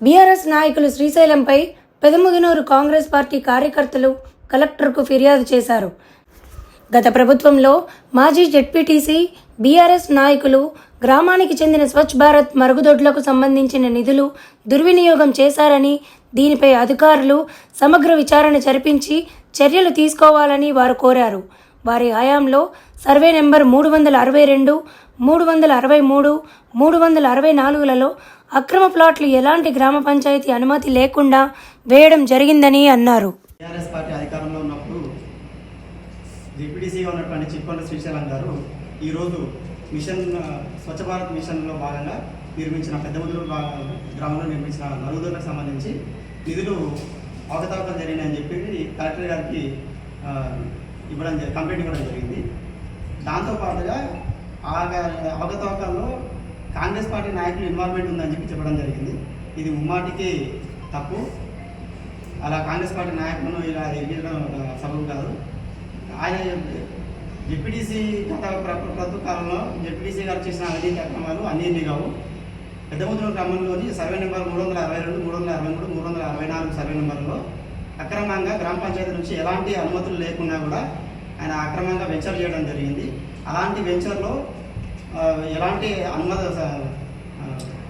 BRS నాయకులు శ్రీశైలంపై పెదముదునూరు Congress party కార్యకర్తలు కలెక్టర్కు ఫిర్యాదు చేశారు. గత ప్రభుత్వంలో మాజీ జెడ్పీటీసీ బీఆర్ఎస్ నాయకులు గ్రామానికి చెందిన స్వచ్ఛ భారత్ మరుగుదొడ్లకు సంబంధించిన నిధులు దుర్వినియోగం చేశారని దీనిపై అధికారులు సమగ్ర విచారణ జరిపించి చర్యలు తీసుకోవాలని వారు కోరారు. వారి హయాంలో సర్వే నెంబర్ మూడు వందల అరవై రెండు మూడు వందల అరవై మూడు మూడు వందల అరవై నాలుగులలో అక్రమ ప్లాట్లు ఎలాంటి గ్రామ పంచాయతీ అనుమతి లేకుండా వేయడం జరిగిందని అన్నారు. టీఆర్ఎస్ పార్టీ అధికారంలో ఉన్నప్పుడు డిప్యూటీసీగా ఉన్నటువంటి చిక్కొండ శ్రీశైలం గారు ఈరోజు మిషన్ స్వచ్ఛ భారత్ మిషన్లో భాగంగా నిర్మించిన పెద్దముదురు గ్రామంలో నిర్మించిన మరుగుదొరకు సంబంధించి నిధులు అవకతవకలు జరిగినాయని చెప్పి కలెక్టర్ గారికి ఇవ్వడం జరి- కంప్లైంట్ ఇవ్వడం జరిగింది దాంతోపాటుగా ఆ అవకతవకల్లో కాంగ్రెస్ పార్టీ నాయకులు ఇన్వాల్వ్మెంట్ ఉందని చెప్పి చెప్పడం జరిగింది ఇది ఉమ్మాటికి తప్పు అలా కాంగ్రెస్ పార్టీ నాయకులను ఇలా ఎదిగించడం సబబు కాదు ఆయన జెపిడీసీ గత ప్రభుత్వ కాలంలో జెపిడీసీ గారు చేసిన అవినీతి అక్రమాలు అన్నీ కావు పెద్దముద్ర క్రమంలోని సర్వే నెంబర్ మూడు వందల అరవై రెండు మూడు వందల అరవై మూడు మూడు వందల అరవై నాలుగు సర్వే నెంబర్లో అక్రమంగా గ్రామ పంచాయతీ నుంచి ఎలాంటి అనుమతులు లేకుండా కూడా ఆయన అక్రమంగా వెంచర్ చేయడం జరిగింది. అలాంటి వెంచర్లో ఎలాంటి అనుమతి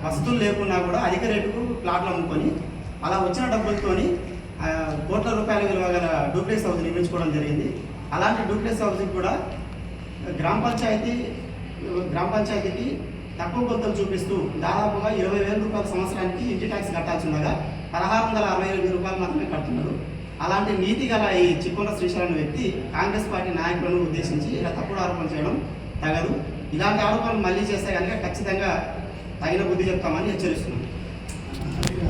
వసతులు లేకున్నా కూడా అధిక రేటుకు ప్లాట్లు అమ్ముకొని అలా వచ్చిన డబ్బులతోని కోట్ల రూపాయల విలువ గల డూప్లెక్స్ హౌస్ నిర్మించుకోవడం జరిగింది. అలాంటి డూప్లెక్స్ హౌస్కి కూడా గ్రామ పంచాయతీ గ్రామ పంచాయతీకి తక్కువ కొలతలు చూపిస్తూ దాదాపుగా ఇరవై వేల రూపాయల సంవత్సరానికి ఇంటి ట్యాక్స్ కట్టాల్సి ఉండగా పదహారు వందల అరవై ఎనిమిది రూపాయలు మాత్రమే కడుతున్నారు. అలాంటి నీతి గల ఈ చిక్కొండ శ్రీశైలం వ్యక్తి కాంగ్రెస్ పార్టీ నాయకులను ఉద్దేశించి ఇలా తప్పుడు ఆరోపణలు చేయడం తగదు. ఇలాంటి ఆరోపణలు మళ్ళీ చేస్తే కనుక ఖచ్చితంగా తగిన బుద్ధి చెప్తామని హెచ్చరిస్తున్నాం.